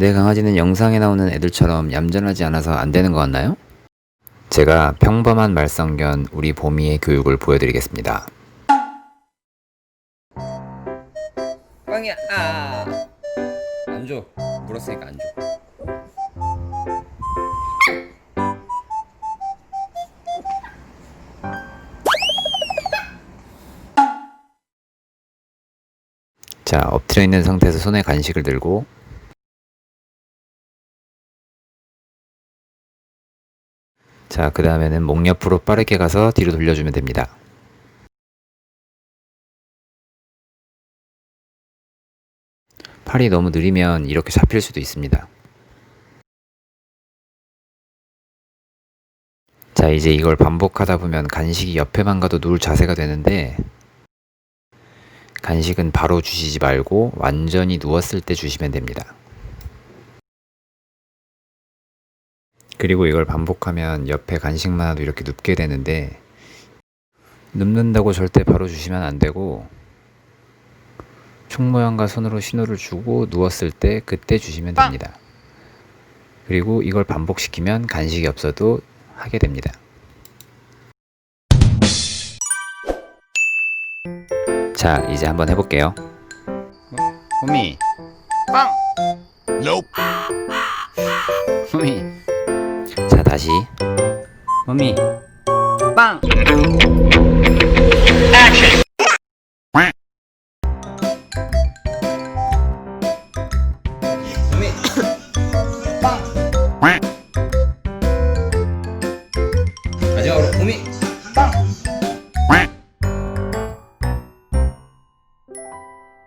내 강아지는 영상에 나오는 애들처럼 얌전하지 않아서 안 되는 것 같나요? 제가 평범한 말썽견 우리 보미의 교육을 보여드리겠습니다. 빵이야, 아, 안 줘. 물었으니까 안 줘. 자, 엎드려 있는 상태에서 손에 간식을 들고 자, 그 다음에는 목 옆으로 빠르게 가서 뒤로 돌려주면 됩니다. 팔이 너무 느리면 이렇게 잡힐 수도 있습니다. 자, 이제 이걸 반복하다 보면 간식이 옆에만 가도 누울 자세가 되는데, 간식은 바로 주시지 말고 완전히 누웠을 때 주시면 됩니다. 그리고 이걸 반복하면 옆에 간식만 와도 이렇게 눕게 되는데 눕는다고 절대 바로 주시면 안 되고 총 모양과 손으로 신호를 주고 누웠을 때 그때 주시면 됩니다. 그리고 이걸 반복시키면 간식이 없어도 하게 됩니다. 자, 이제 한번 해볼게요. 호미, 빵! 호미. 자, 다시. 호미, 빵! 호미, 빵! 마지막으로 호미, 빵!